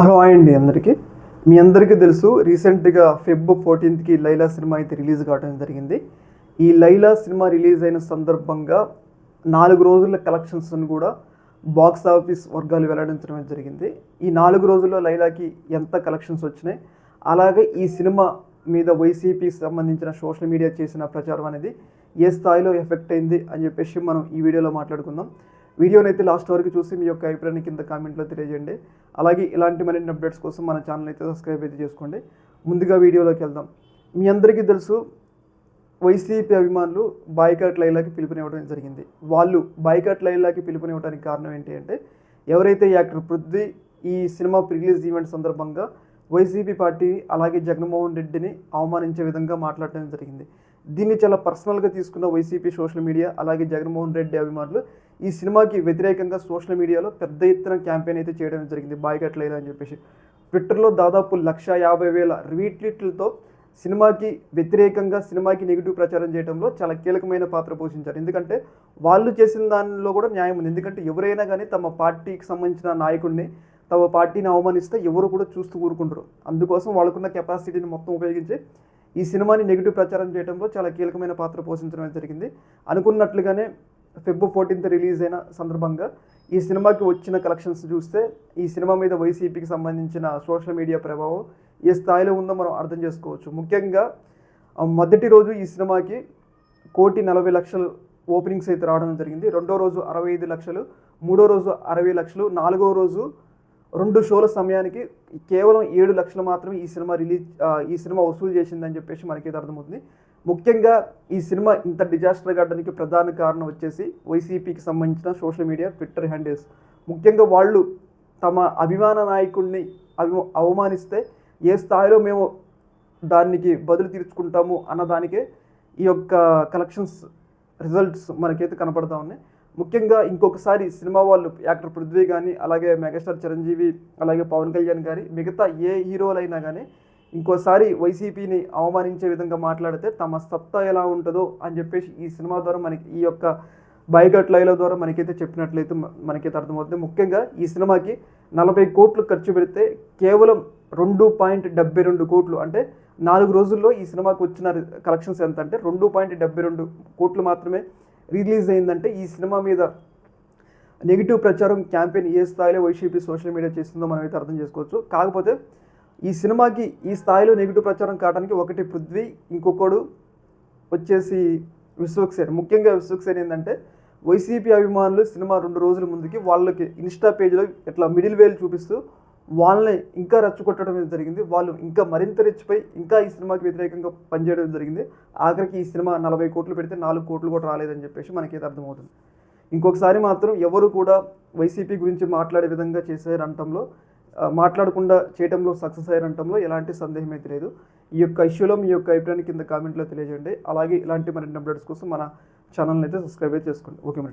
Hello అండి అందరికీ. మీ అందరికీ తెలుసు రీసెంట్గా ఫెబ్ ఫోర్టీన్త్కి లైలా సినిమా అయితే రిలీజ్ కావడం జరిగింది. ఈ లైలా సినిమా రిలీజ్ అయిన సందర్భంగా నాలుగు రోజుల కలెక్షన్స్ను కూడా బాక్స్ ఆఫీస్ వర్గాలు వెల్లడించడం జరిగింది. ఈ నాలుగు రోజుల్లో లైలాకి ఎంత కలెక్షన్స్ వచ్చినాయి అలాగే ఈ సినిమా మీద వైసీపీకి సంబంధించిన సోషల్ మీడియా చేసిన ప్రచారం అనేది ఏ స్థాయిలో ఎఫెక్ట్ అయింది అని చెప్పేసి మనం ఈ వీడియోలో మాట్లాడుకుందాం. వీడియోని అయితే లాస్ట్ వరకు చూసి మీ యొక్క అభిప్రాయాన్ని కింద కామెంట్లో తెలియజేయండి. అలాగే ఇలాంటి మరిన్ని అప్డేట్స్ కోసం మన ఛానల్ అయితే సబ్స్క్రైబ్ అయితే చేసుకోండి. ముందుగా వీడియోలోకి వెళ్దాం. మీ అందరికీ తెలుసు వైసీపీ అభిమానులు బాయ్కాట్ లైలాకి పిలుపునివ్వడం జరిగింది. వాళ్ళు బాయ్కాట్ లైలాకి పిలుపునివ్వడానికి కారణం ఏంటి అంటే ఎవరైతే యాక్టర్ పృథ్వీ ఈ సినిమా రిలీజ్ ఈవెంట్ సందర్భంగా వైసీపీ పార్టీ అలాగే జగన్మోహన్ రెడ్డిని అవమానించే విధంగా మాట్లాడటం జరిగింది. దీన్ని చాలా పర్సనల్గా తీసుకున్న వైసీపీ సోషల్ మీడియా అలాగే జగన్మోహన్ రెడ్డి అభిమానులు ఈ సినిమాకి వ్యతిరేకంగా సోషల్ మీడియాలో పెద్ద ఎత్తున క్యాంపెయిన్ అయితే చేయడం జరిగింది. బాయ్కట్లేదు అని చెప్పేసి. ట్విట్టర్లో దాదాపు లక్ష యాభై వేల రీట్వీట్లతో సినిమాకి వ్యతిరేకంగా సినిమాకి నెగిటివ్ ప్రచారం చేయడంలో చాలా కీలకమైన పాత్ర పోషించారు. ఎందుకంటే వాళ్ళు చేసిన దానిలో కూడా న్యాయం ఉంది. ఎందుకంటే ఎవరైనా కానీ తమ పార్టీకి సంబంధించిన నాయకుడిని తమ పార్టీని అవమానిస్తే ఎవరు కూడా చూస్తూ ఊరుకుంటారు. అందుకోసం వాళ్ళకున్న కెపాసిటీని మొత్తం ఉపయోగించి ఈ సినిమాని నెగిటివ్ ప్రచారం చేయడంలో చాలా కీలకమైన పాత్ర పోషించడం జరిగింది. అనుకున్నట్లుగానే ఫిబ్ ఫోర్టీన్త్ రిలీజ్ అయిన సందర్భంగా ఈ సినిమాకి వచ్చిన కలెక్షన్స్ చూస్తే ఈ సినిమా మీద వైసీపీకి సంబంధించిన సోషల్ మీడియా ప్రభావం ఏ స్థాయిలో ఉందో మనం అర్థం చేసుకోవచ్చు. ముఖ్యంగా మొదటి రోజు ఈ సినిమాకి కోటి నలభై లక్షలు ఓపెనింగ్స్ అయితే రావడం జరిగింది. రెండో రోజు అరవై ఐదు లక్షలు మూడో రోజు అరవై లక్షలు నాలుగో రోజు రెండు షోల సమయానికి కేవలం ఏడు లక్షలు మాత్రమే ఈ సినిమా రిలీజ్ ఈ సినిమా వసూలు చేసిందని చెప్పేసి మనకి అర్థమవుతుంది. ముఖ్యంగా ఈ సినిమా ఇంత డిజాస్టర్ కావడానికి ప్రధాన కారణం వచ్చేసి వైసీపీకి సంబంధించిన సోషల్ మీడియా ట్విట్టర్ హ్యాండిల్స్. ముఖ్యంగా వాళ్ళు తమ అభిమాన నాయకుడిని అవి అవమానిస్తే ఏ స్థాయిలో మేము దానికి బదులు తీర్చుకుంటాము అన్నదానికే ఈ యొక్క కలెక్షన్స్ రిజల్ట్స్ మనకైతే కనపడతా ఉన్నాయి. ముఖ్యంగా ఇంకొకసారి సినిమా వాళ్ళు యాక్టర్ పృథ్వీ కానీ అలాగే మెగాస్టార్ చిరంజీవి అలాగే పవన్ కళ్యాణ్ గారి మిగతా ఏ హీరోలైనా కానీ ఇంకోసారి వైసీపీని అవమానించే విధంగా మాట్లాడితే తమ సత్తా ఎలా ఉంటుందో అని చెప్పేసి ఈ సినిమా ద్వారా మనకి ఈ యొక్క బైగట్ లైల ద్వారా మనకైతే చెప్పినట్లయితే మనకైతే అర్థమవుతుంది. ముఖ్యంగా ఈ సినిమాకి నలభై కోట్లు ఖర్చు పెడితే కేవలం రెండు పాయింట్ డెబ్బై రెండు కోట్లు అంటే నాలుగు రోజుల్లో ఈ సినిమాకి వచ్చిన కలెక్షన్స్ ఎంత అంటే రెండు పాయింట్ డెబ్బై రెండు కోట్లు మాత్రమే రిలీజ్ అయిందంటే ఈ సినిమా మీద నెగిటివ్ ప్రచారం క్యాంపెయిన్ ఏ స్థాయిలో వైసీపీ సోషల్ మీడియా చేస్తుందో మనం అయితే అర్థం చేసుకోవచ్చు. కాకపోతే ఈ సినిమాకి ఈ స్థాయిలో నెగిటివ్ ప్రచారం కావడానికి ఒకటి పృథ్వీ ఇంకొకడు వచ్చేసి విశ్వక్సేన్ ముఖ్యంగా విశ్వక్సేన్ ఏంటంటే వైసీపీ అభిమానులు సినిమా రెండు రోజుల ముందుకి వాళ్ళకి ఇన్స్టా పేజ్లో ఇట్లా మిడిల్ వేలు చూపిస్తూ వాళ్ళని ఇంకా రెచ్చగొట్టడం జరిగింది. వాళ్ళు ఇంకా మరింత రెచ్చిపోయి ఇంకా ఈ సినిమాకి వ్యతిరేకంగా పనిచేయడం జరిగింది. ఆఖరికి ఈ సినిమా నలభై కోట్లు పెడితే నాలుగు కోట్లు కూడా రాలేదని చెప్పేసి మనకి అర్థమవుతుంది. ఇంకొకసారి మాత్రం ఎవరు కూడా వైసీపీ గురించి మాట్లాడే విధంగా చేశారంటంలో మాట్లాడకుండా చేయడంలో సక్సెస్ అయ్యారంటంలో ఎలాంటి సందేహం అయితే లేదు. ఈ యొక్క ఇష్యూలో మీ యొక్క అభిప్రాయాన్ని కింద కామెంట్లో తెలియజేయండి. అలాగే ఇలాంటి మరిన్ని అప్డేట్స్ కోసం మన ఛానల్ని అయితే సబ్స్క్రైబ్ అయితే చేసుకోండి. ఓకే మరి.